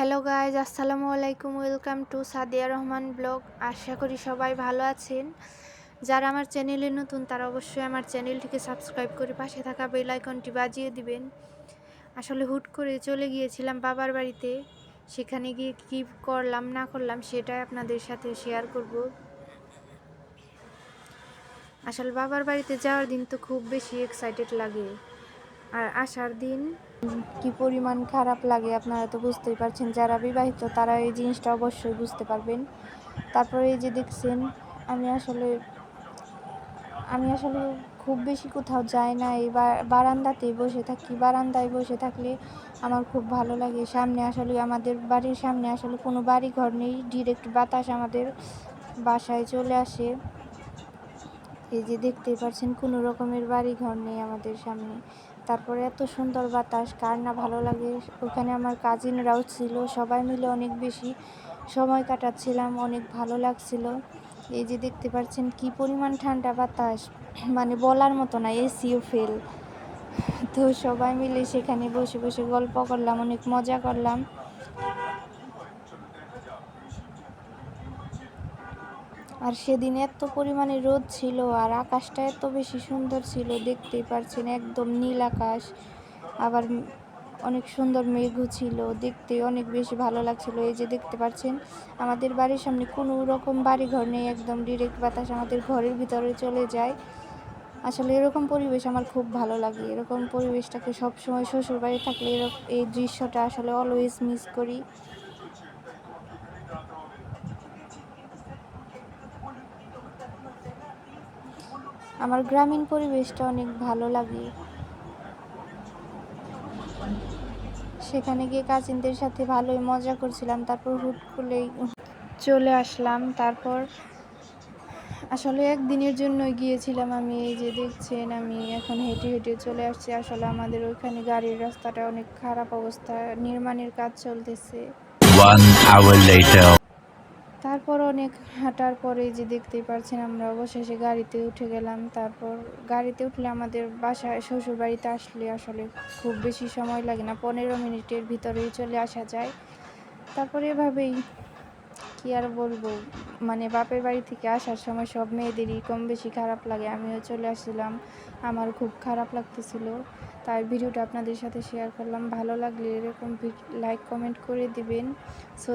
Hello guys আসসালামু আলাইকুম welcome to Sadia Rahman blog আশা করি সবাই ভালো আছেন। যারা আমার চ্যানেলে নতুন, তারা অবশ্যই আমার চ্যানেলটিকে সাবস্ক্রাইব করে পাশে থাকা বেল আইকনটি বাজিয়ে দিবেন। আসলে হুট করে চলে গিয়েছিলাম বাবার বাড়িতে। সেখানে গিয়ে কী করলাম, না করলাম, সেটাই আপনাদের সাথে শেয়ার করব। আসলে বাবার বাড়িতে যাওয়ার দিন তো খুব বেশি এক্সাইটেড লাগে। আর আসার দিন কি পরিমাণ খারাপ লাগে আপনারা তো বুঝতেই পারছেন, যারা বিবাহিত তারা এই জিনিসটা অবশ্যই বুঝতে পারবেন। তারপরে এই যে দেখছেন, আমি আসলে আমি আসলে খুব বেশি কোথাও যাই না, এই বারান্দাতেই বসে থাকি। বারান্দায় বসে থাকলে আমার খুব ভালো লাগে। সামনে আসলে আমাদের বাড়ির সামনে আসলে কোনো বাড়ি ঘর নেই ডিরেক্ট বাতাস আমাদের বাসায় চলে আসে। এই যে দেখতেই পাচ্ছেন কোনো রকমের বাড়ি ঘর নেই আমাদের সামনে। তারপরে এত সুন্দর বাতাস, কার না ভালো লাগে? ওখানে আমার কাজিনরাও ছিল, সবাই মিলে অনেক বেশি সময় কাটাচ্ছিলাম, অনেক ভালো লাগছিল। এই যে দেখতে পাচ্ছেন কি পরিমাণ ঠান্ডা বাতাস মানে বলার মতো না এসিও ফেল তো সবাই মিলে সেখানে বসে বসে গল্প করলাম, অনেক মজা করলাম। আর সেদিন এত পরিমাণে রোদ ছিল আর আকাশটা এত বেশি সুন্দর ছিল, দেখতেই পারছেন, একদম নীল আকাশ। আবার অনেক সুন্দর মেঘও ছিল, দেখতে অনেক বেশি ভালো লাগছিল। এই যে দেখতে পাচ্ছেন আমাদের বাড়ির সামনে কোনো রকম বাড়ি ঘর নেই, একদম ডিরেক্ট বাতাস আমাদের ঘরের ভিতরে চলে যায়। আসলে এরকম পরিবেশ আমার খুব ভালো লাগে। এরকম পরিবেশটাকে সবসময় শ্বশুর বাড়ি থাকলে এরকম এই দৃশ্যটা আসলে অলওয়েজ মিস করি। আমার গ্রামীণ পরিবেশটা অনেক ভালো লাগে। সেখানে গিয়ে কাজিনদের সাথে ভালোই মজা করছিলাম, তারপর হুট করেই চলে আসলাম। তারপর আসলে একদিনের জন্য গিয়েছিলাম আমি, এই যে দেখছেন আমি এখন হেঁটে হেঁটে চলে আসছি। আসলে আমাদের ওইখানে গাড়ির রাস্তাটা অনেক খারাপ অবস্থা, নির্মাণের কাজ চলতেছে. তারপর অনেক হাঁটার পরে যে দেখতেই পারছেন আমরা অবশেষে গাড়িতে উঠে গেলাম। তারপর গাড়িতে উঠলে আমাদের বাসায় শ্বশুর বাড়িতে আসলে আসলে খুব বেশি সময় লাগে না, পনেরো মিনিটের ভিতরেই চলে আসা যায়। তারপরে এভাবেই কি আর বলব মানে বাপের বাড়ি থেকে আসার সময় সব মেয়েদেরই কম বেশি খারাপ লাগে, আমিও চলে আসছিলাম, আমার খুব খারাপ লাগতেছিল। তাই ভিডিওটা আপনাদের সাথে শেয়ার করলাম, ভালো লাগলে এরকম লাইক কমেন্ট করে দিবেন। সো